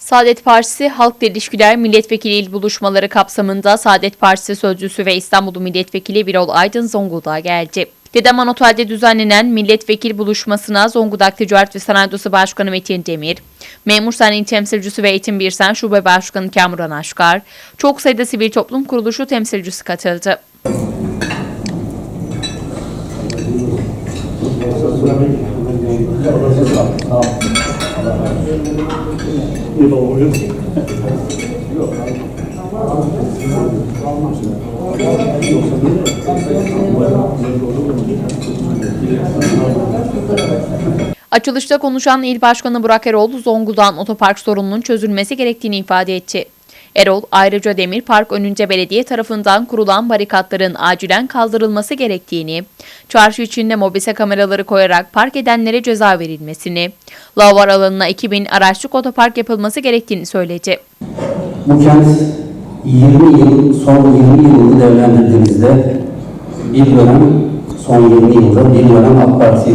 Saadet Partisi Halkla İlişkiler Milletvekili İl buluşmaları kapsamında Saadet Partisi sözcüsü ve İstanbul Milletvekili Birol Aydın Zonguldak'a geldi. Dedeman Otel'de düzenlenen milletvekili buluşmasına Zonguldak Ticaret ve Sanayi Odası Başkanı Metin Demir, Memur Sanayi Temsilcisi ve Eğitim Birsen Şube Başkanı Kamuran Aşkar, çok sayıda sivil toplum kuruluşu temsilcisi katıldı. Açılışta konuşan İl Başkanı Burak Erol, Zonguldak'ın otopark sorununun çözülmesi gerektiğini ifade etti. Erol, ayrıca Demir Park önünde belediye tarafından kurulan barikatların acilen kaldırılması gerektiğini, çarşı içinde mobese kameraları koyarak park edenlere ceza verilmesini, lavar alanına 2000 araçlık otopark yapılması gerektiğini söyledi. Bu kent 20 yıl, son 20 yılını değerlendirdiğimizde bir dönem, son 20 yılda bir dönem AK Parti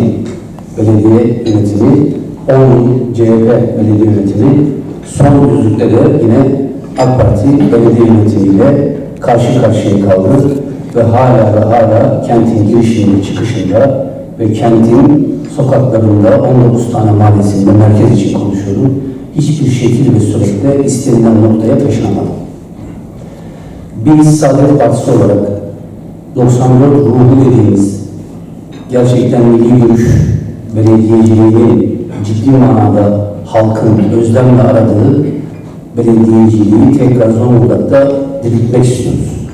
belediye yönetimi, 10 yıl CHP belediye yönetimi, son düzlükte de yine AK Parti belediye yönetimiyle karşı karşıya kaldı ve hala ve hala kentin girişinde, çıkışında ve kentin sokaklarında 19 tane mahallesinde merkez için konuşuyorum. Hiçbir şekil ve suretle istenilen noktaya taşınamadı. Biz Saadet Partisi olarak 94 ruhu dediğimiz gerçekten milli görüş belediyeciliğini ciddi manada halkın özlemle aradığı belediyeciliği tekrar Zonguldak'ta diriltmek istiyoruz.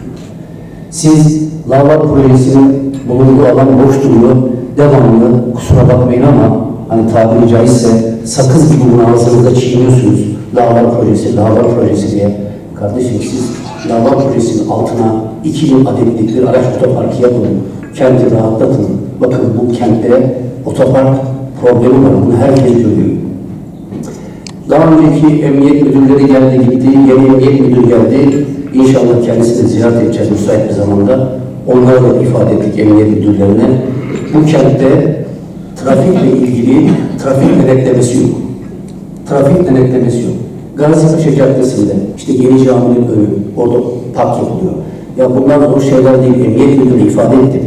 Siz Lava projesinin bulunduğu alan boş duruyor. Devamlı kusura bakmayın ama hani tabiri caizse sakız gibi bunu ağzınızda çiğniyorsunuz. Lava projesi, lava projesi diye. Kardeşim siz lava projesinin altına 2000 adetlik bir araç otoparkı yapın. Kenti rahatlatın. Bakın bu kentte otopark problemi var. Bunu herkes görüyor. Daha önceki emniyet müdürleri geldi gitti, yeni emniyet müdürü geldi. İnşallah kendisini ziyaret edeceğiz müsait bir zamanda. Onlara da ifade ettik emniyet müdürlerine. Bu kentte trafikle ilgili trafik denetlemesi yok. Trafik denetlemesi yok. Gazi Paşa Caddesi'nde işte Yeni Cami'nin önü, orada park yapılıyor. Ya bunlar zor şeyler değil. Emniyet müdürüne ifade ettim.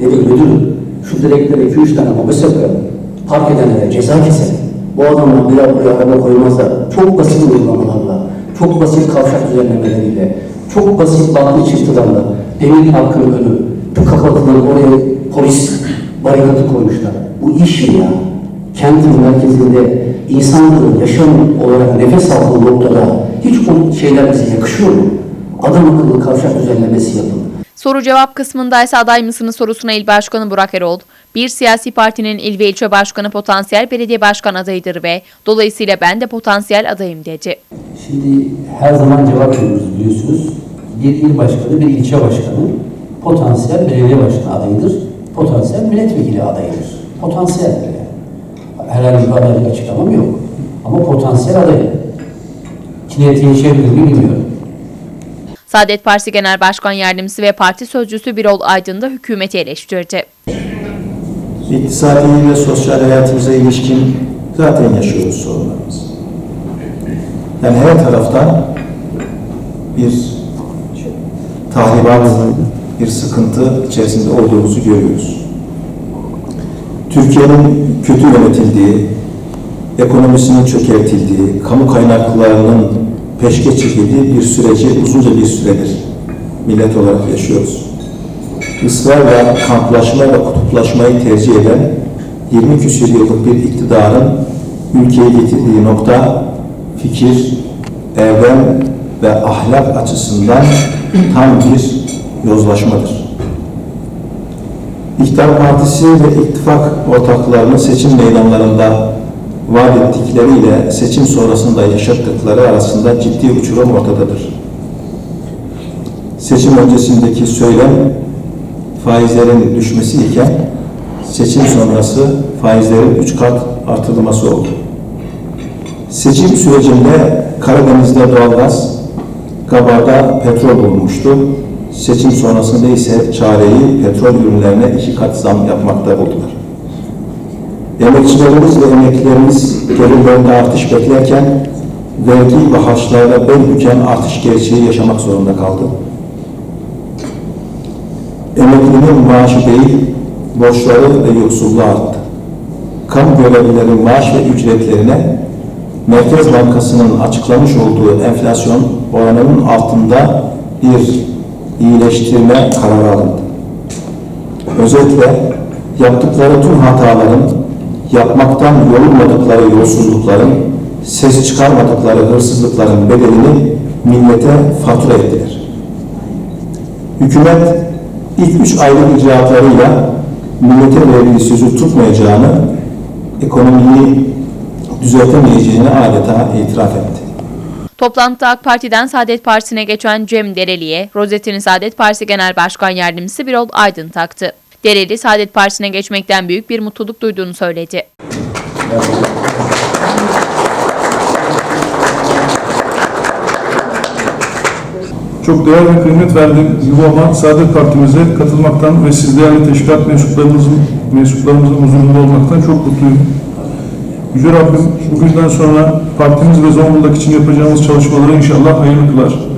Dedim müdürüm şu direklere 2-3 tane mobese koyalım. Park edenlere ceza keselim. Bu adamlar bir buraya araba koymazlar. Çok basit uygulamalarla, çok basit kavşak düzenlemeleriyle, çok basit baklı çıktılarla demir parkının önü kapatılan oraya polis barikatı koymuşlar. Bu iş ya? Kentin merkezinde insanların yaşam olarak nefes aldığı noktada hiç o şeyler bize yakışıyor mu? Adam akıllı kavşak düzenlemesi yapın. Soru cevap kısmında ise aday mısınız sorusuna İl Başkanı Burak Erol, bir siyasi partinin il ve ilçe başkanı potansiyel belediye başkan adayıdır ve dolayısıyla ben de potansiyel adayım dedi. Şimdi her zaman cevap veriyoruz biliyorsunuz. Bir il başkanı, bir ilçe başkanı potansiyel belediye başkanı adayıdır. Potansiyel milletvekili adayıdır. Potansiyel yani. Herhangi bir adaylık açıklamam yok. Ama potansiyel adayım. İçine yetişebilir mi bilmiyorum. Saadet Partisi Genel Başkan Yardımcısı ve Parti Sözcüsü Birol Aydın da hükümeti eleştirdi. İktisadi ve sosyal hayatımıza ilişkin zaten yaşıyoruz sorunlarımız. Yani her taraftan bir tahribat, bir sıkıntı içerisinde olduğumuzu görüyoruz. Türkiye'nin kötü yönetildiği, ekonomisinin çökertildiği, kamu kaynaklarının peşke çekildiği bir süreci uzunca bir süredir millet olarak yaşıyoruz ısrarla kamplaşma ve kutuplaşmayı tercih eden 20 küsur yıllık bir iktidarın ülkeyi getirdiği nokta fikir, erdem ve ahlak açısından tam bir yozlaşmadır. İktidar Partisi ve ittifak ortaklarının seçim meydanlarında vaat ettikleriyle seçim sonrasında yaşattıkları arasında ciddi uçurum ortadadır. Seçim öncesindeki söylem faizlerin düşmesi iken seçim sonrası faizlerin üç kat artırılması oldu. Seçim sürecinde Karadeniz'de doğalgaz, Gabar'da petrol bulunmuştu. Seçim sonrasında ise çareyi petrol ürünlerine iki kat zam yapmakta buldular. Emekçilerimiz ve emeklilerimiz gelirlerinde artış beklerken vergi ve harçlarla bel büken artış gerçeği yaşamak zorunda kaldı. Emeklinin maaşı değil, borçları ve yoksulluğu arttı. Kamu görevlilerinin maaş ve ücretlerine Merkez Bankası'nın açıklamış olduğu enflasyon oranının altında bir iyileştirme kararı alındı. Özetle yaptıkları tüm hataların, yapmaktan yorulmadıkları yolsuzlukların, ses çıkarmadıkları hırsızlıkların bedelini millete fatura ettiler. Hükümet ilk üç aylık icraatlarıyla millete verdiği sözü tutmayacağını, ekonomiyi düzeltemeyeceğini adeta itiraf etti. Toplantıda AK Parti'den Saadet Partisi'ne geçen Cem Dereli'ye rozetini Saadet Partisi Genel Başkan Yardımcısı Birol Aydın taktı. Dereli, Saadet Partisi'ne geçmekten büyük bir mutluluk duyduğunu söyledi. Çok değer ve kıymet verdiğim yuvama Saadet Partimize katılmaktan ve siz değerli teşkilat mensuplarımızın, mensuplarımızın huzurunda olmaktan çok mutluyum. Yüce Rabbim bugünden sonra partimiz ve Zonguldak için yapacağımız çalışmaları inşallah hayırlı kılar.